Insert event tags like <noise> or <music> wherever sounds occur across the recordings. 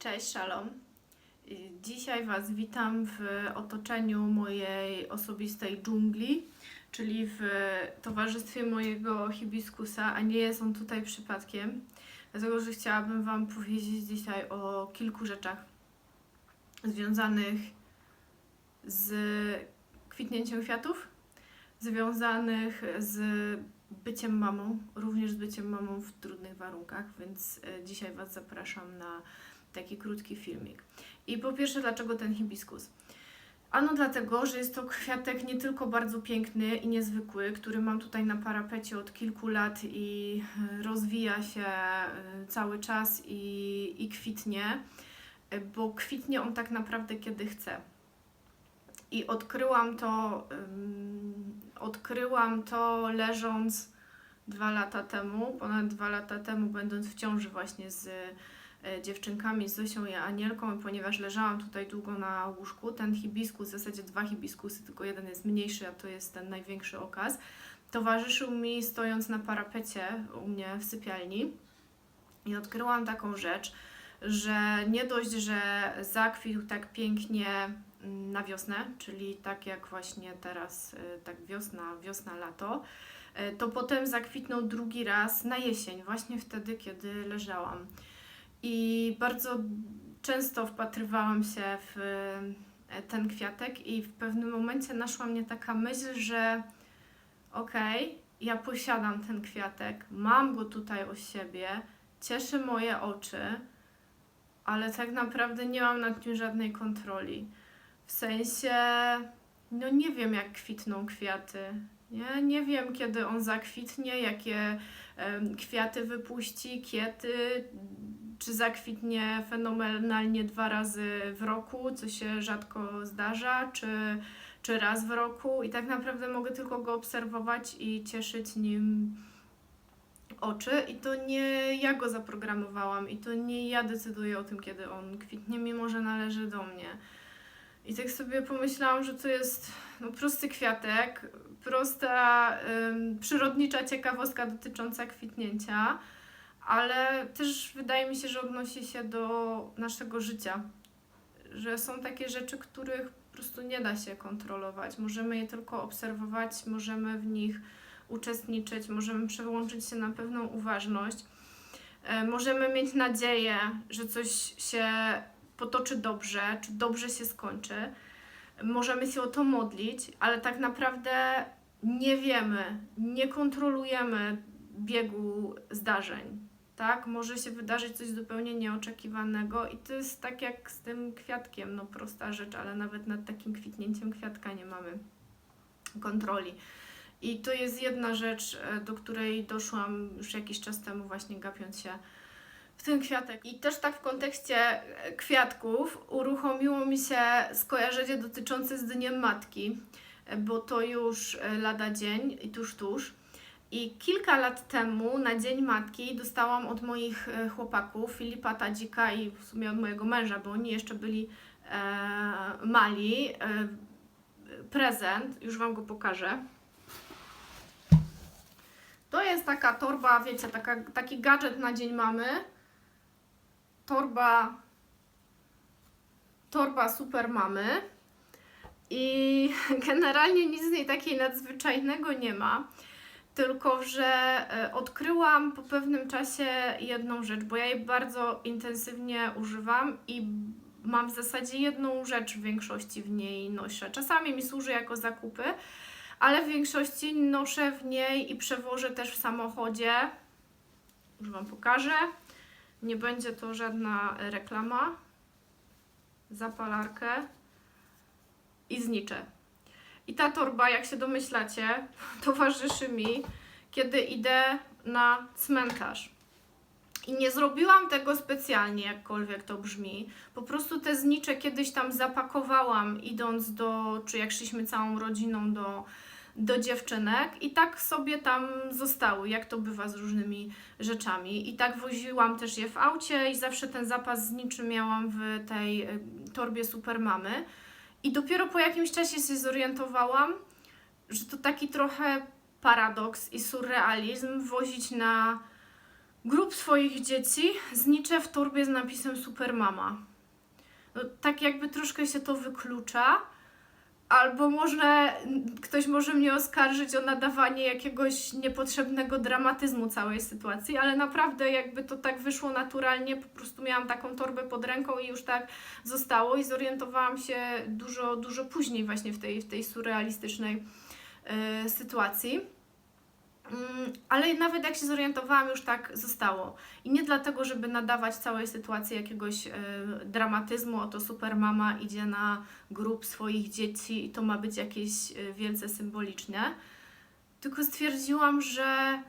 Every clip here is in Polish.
Cześć, szalom. Dzisiaj Was witam w otoczeniu mojej osobistej dżungli, czyli w towarzystwie mojego hibiskusa, a nie jest on tutaj przypadkiem, dlatego że chciałabym Wam powiedzieć dzisiaj o kilku rzeczach związanych z kwitnięciem kwiatów, związanych z byciem mamą, również z byciem mamą w trudnych warunkach, więc e, dzisiaj Was zapraszam na taki krótki filmik. I po pierwsze, dlaczego ten hibiskus? Ano dlatego, że jest to kwiatek nie tylko bardzo piękny i niezwykły, który mam tutaj na parapecie od kilku lat i e, rozwija się e, cały czas i, i kwitnie, e, bo kwitnie on tak naprawdę kiedy chce. I odkryłam to, odkryłam to leżąc dwa lata temu, ponad dwa lata temu, będąc w ciąży właśnie z dziewczynkami, z Zosią i Anielką, ponieważ leżałam tutaj długo na łóżku, ten hibiskus, w zasadzie dwa hibiskusy, tylko jeden jest mniejszy, a to jest ten największy okaz, towarzyszył mi stojąc na parapecie u mnie w sypialni i odkryłam taką rzecz, że nie dość, że zakwitł tak pięknie mm, na wiosnę, czyli tak jak właśnie teraz, y, tak wiosna, wiosna, lato, y, to potem zakwitnął drugi raz na jesień, właśnie wtedy, kiedy leżałam. I bardzo często wpatrywałam się w y, ten kwiatek i w pewnym momencie naszła mnie taka myśl, że okej, ja posiadam ten kwiatek, mam go tutaj o siebie, cieszy moje oczy, ale tak naprawdę nie mam nad nim żadnej kontroli. W sensie, no nie wiem jak kwitną kwiaty. Nie, nie wiem kiedy on zakwitnie, jakie kwiaty wypuści, kiety, czy zakwitnie fenomenalnie dwa razy w roku, co się rzadko zdarza, czy, czy raz w roku. I tak naprawdę mogę tylko go obserwować i cieszyć nim oczy i to nie ja go zaprogramowałam i to nie ja decyduję o tym, kiedy on kwitnie, mimo że należy do mnie. I tak sobie pomyślałam, że to jest no, prosty kwiatek, prosta, ym, przyrodnicza ciekawostka dotycząca kwitnięcia, ale też wydaje mi się, że odnosi się do naszego życia. Że są takie rzeczy, których po prostu nie da się kontrolować. Możemy je tylko obserwować, możemy w nich uczestniczyć, możemy przełączyć się na pewną uważność. E, Możemy mieć nadzieję, że coś się potoczy dobrze, czy dobrze się skończy. Możemy się o to modlić, ale tak naprawdę nie wiemy, nie kontrolujemy biegu zdarzeń. Tak, może się wydarzyć coś zupełnie nieoczekiwanego, i to jest tak jak z tym kwiatkiem, no prosta rzecz, ale nawet nad takim kwitnięciem kwiatka nie mamy kontroli. I to jest jedna rzecz, e, do której doszłam już jakiś czas temu, właśnie gapiąc się w ten kwiatek. I też tak w kontekście e, kwiatków uruchomiło mi się skojarzenie dotyczące z Dniem Matki, e, bo to już lada dzień i tuż, tuż. I kilka lat temu na Dzień Matki dostałam od moich e, chłopaków, Filipa Tadzika i w sumie od mojego męża, bo oni jeszcze byli e, mali, e, prezent. Już Wam go pokażę. To jest taka torba, wiecie, taka, taki gadżet na dzień mamy. Torba, torba super mamy. I <laughs> generalnie nic z niej takiej nadzwyczajnego nie ma. Tylko, że e, odkryłam po pewnym czasie jedną rzecz, bo ja jej bardzo intensywnie używam i mam w zasadzie jedną rzecz w większości w niej noszę. Czasami mi służy jako zakupy, ale w większości noszę w niej i przewożę też w samochodzie. Już Wam pokażę. Nie będzie to żadna reklama. Zapalarkę i zniczę. I ta torba, jak się domyślacie, <laughs> towarzyszy mi, kiedy idę na cmentarz. I nie zrobiłam tego specjalnie, jakkolwiek to brzmi. Po prostu te znicze kiedyś tam zapakowałam, idąc do, czy jak szliśmy całą rodziną do, do dziewczynek, i tak sobie tam zostały, jak to bywa z różnymi rzeczami. I tak woziłam też je w aucie, i zawsze ten zapas zniczy miałam w tej y, torbie Supermamy. I dopiero po jakimś czasie się zorientowałam, że to taki trochę paradoks i surrealizm wozić na grup swoich dzieci zniczę w torbie z napisem Supermama. No, tak jakby troszkę się to wyklucza, albo może ktoś może mnie oskarżyć o nadawanie jakiegoś niepotrzebnego dramatyzmu całej sytuacji, ale naprawdę jakby to tak wyszło naturalnie, po prostu miałam taką torbę pod ręką i już tak zostało i zorientowałam się dużo, dużo później właśnie w tej, w tej surrealistycznej y, sytuacji. Mm, Ale nawet jak się zorientowałam, już tak zostało. I nie dlatego, żeby nadawać całej sytuacji jakiegoś y, dramatyzmu, oto supermama idzie na grup swoich dzieci i to ma być jakieś y, wielce symboliczne. Tylko stwierdziłam, że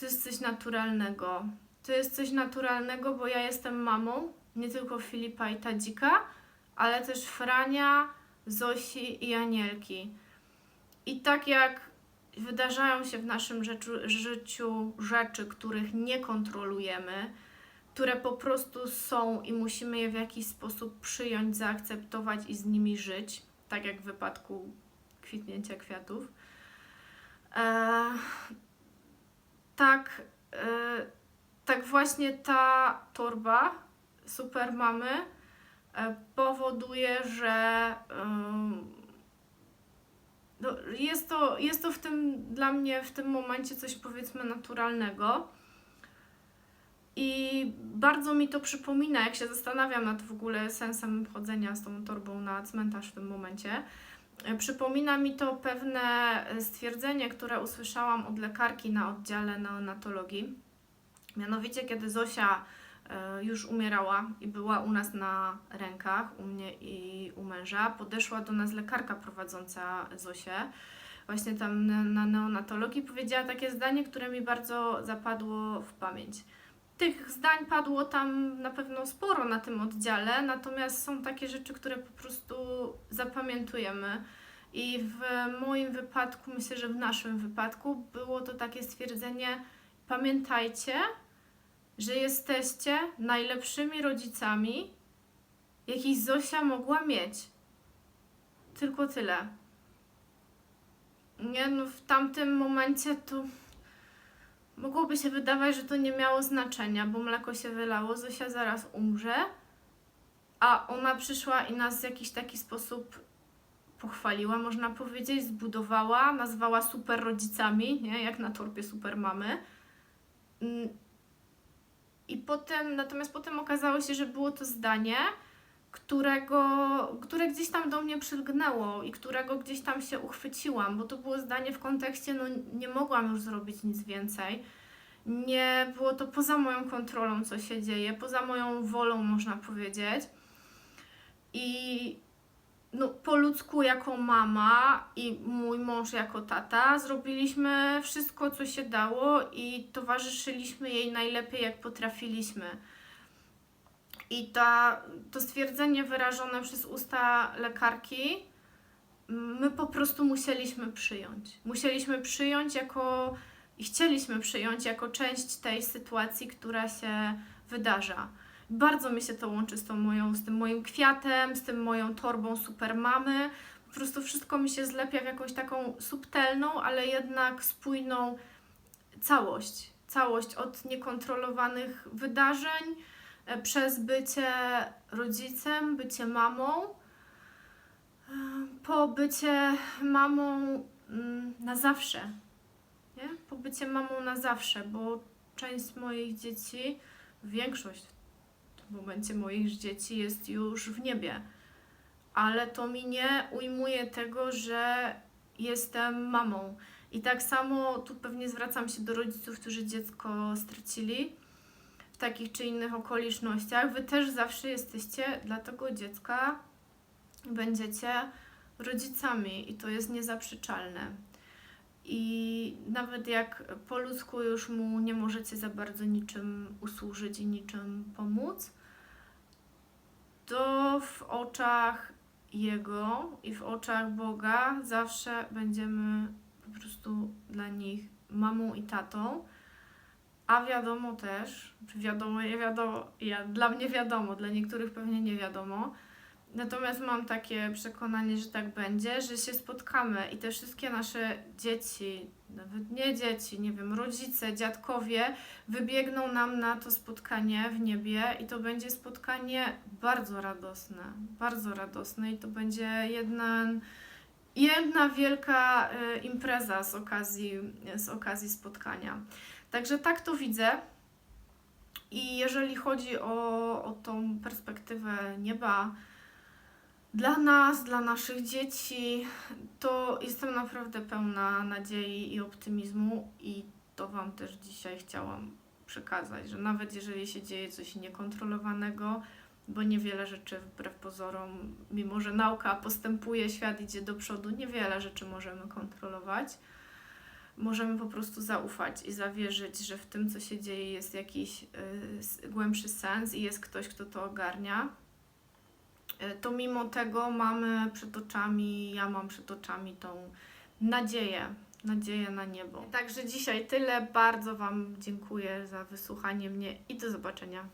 to jest coś naturalnego. To jest coś naturalnego, bo ja jestem mamą nie tylko Filipa i Tadzika, ale też Frania, Zosi i Anielki. I tak jak wydarzają się w naszym rzeczu, życiu rzeczy, których nie kontrolujemy, które po prostu są i musimy je w jakiś sposób przyjąć, zaakceptować i z nimi żyć, tak jak w wypadku kwitnięcia kwiatów. E, tak, e, tak właśnie ta torba super mamy e, powoduje, że no, jest, to, jest to w tym dla mnie w tym momencie coś powiedzmy naturalnego. I bardzo mi to przypomina, jak się zastanawiam nad w ogóle sensem chodzenia z tą torbą na cmentarz w tym momencie. E, Przypomina mi to pewne stwierdzenie, które usłyszałam od lekarki na oddziale neonatologii. Mianowicie, kiedy Zosia e, już umierała i była u nas na rękach, u mnie i u męża, podeszła do nas lekarka prowadząca Zosię, właśnie tam na, na neonatologii, powiedziała takie zdanie, które mi bardzo zapadło w pamięć. Tych zdań padło tam na pewno sporo na tym oddziale, natomiast są takie rzeczy, które po prostu zapamiętujemy. I w moim wypadku, myślę, że w naszym wypadku, było to takie stwierdzenie: pamiętajcie, że jesteście najlepszymi rodzicami, jakich Zosia mogła mieć. Tylko tyle. Nie, no w tamtym momencie to mogłoby się wydawać, że to nie miało znaczenia, bo mleko się wylało, Zosia zaraz umrze, a ona przyszła i nas w jakiś taki sposób pochwaliła, można powiedzieć, zbudowała, nazwała super rodzicami, nie? jak na torpie super mamy. I potem, natomiast potem okazało się, że było to zdanie, którego, które gdzieś tam do mnie przylgnęło i którego gdzieś tam się uchwyciłam, bo to było zdanie w kontekście, no nie mogłam już zrobić nic więcej. Nie było to poza moją kontrolą, co się dzieje, poza moją wolą, można powiedzieć. I no, po ludzku jako mama i mój mąż jako tata zrobiliśmy wszystko, co się dało i towarzyszyliśmy jej najlepiej, jak potrafiliśmy. I ta, to stwierdzenie wyrażone przez usta lekarki, my po prostu musieliśmy przyjąć. Musieliśmy przyjąć jako i chcieliśmy przyjąć jako część tej sytuacji, która się wydarza. Bardzo mi się to łączy z, tą moją, z tym moim kwiatem, z tym moją torbą supermamy. Po prostu wszystko mi się zlepia w jakąś taką subtelną, ale jednak spójną całość. Całość od niekontrolowanych wydarzeń, e, przez bycie rodzicem, bycie mamą, e, po bycie mamą mm, na zawsze. Nie? Po bycie mamą na zawsze, bo część moich dzieci, większość w momencie moich dzieci jest już w niebie. Ale to mi nie ujmuje tego, że jestem mamą. I tak samo tu pewnie zwracam się do rodziców, którzy dziecko stracili w takich czy innych okolicznościach. Wy też zawsze jesteście dla tego dziecka, będziecie rodzicami i to jest niezaprzeczalne. I nawet jak po ludzku już mu nie możecie za bardzo niczym usłużyć i niczym pomóc, to w oczach Jego i w oczach Boga zawsze będziemy po prostu dla nich mamą i tatą. A wiadomo też, wiadomo, nie wiadomo, ja, dla mnie wiadomo, dla niektórych pewnie nie wiadomo, Natomiast mam takie przekonanie, że tak będzie, że się spotkamy i te wszystkie nasze dzieci, nawet nie dzieci, nie wiem, rodzice, dziadkowie wybiegną nam na to spotkanie w niebie i to będzie spotkanie bardzo radosne, bardzo radosne i to będzie jedna, jedna wielka y, impreza z okazji, z okazji spotkania. Także tak to widzę. I jeżeli chodzi o, o tą perspektywę nieba, dla nas, dla naszych dzieci, to jestem naprawdę pełna nadziei i optymizmu i to Wam też dzisiaj chciałam przekazać, że nawet jeżeli się dzieje coś niekontrolowanego, bo niewiele rzeczy wbrew pozorom, mimo że nauka postępuje, świat idzie do przodu, niewiele rzeczy możemy kontrolować. Możemy po prostu zaufać i zawierzyć, że w tym, co się dzieje, jest jakiś y, głębszy sens i jest ktoś, kto to ogarnia to mimo tego mamy przed oczami, ja mam przed oczami tą nadzieję, nadzieję na niebo. Także dzisiaj tyle. Bardzo Wam dziękuję za wysłuchanie mnie i do zobaczenia.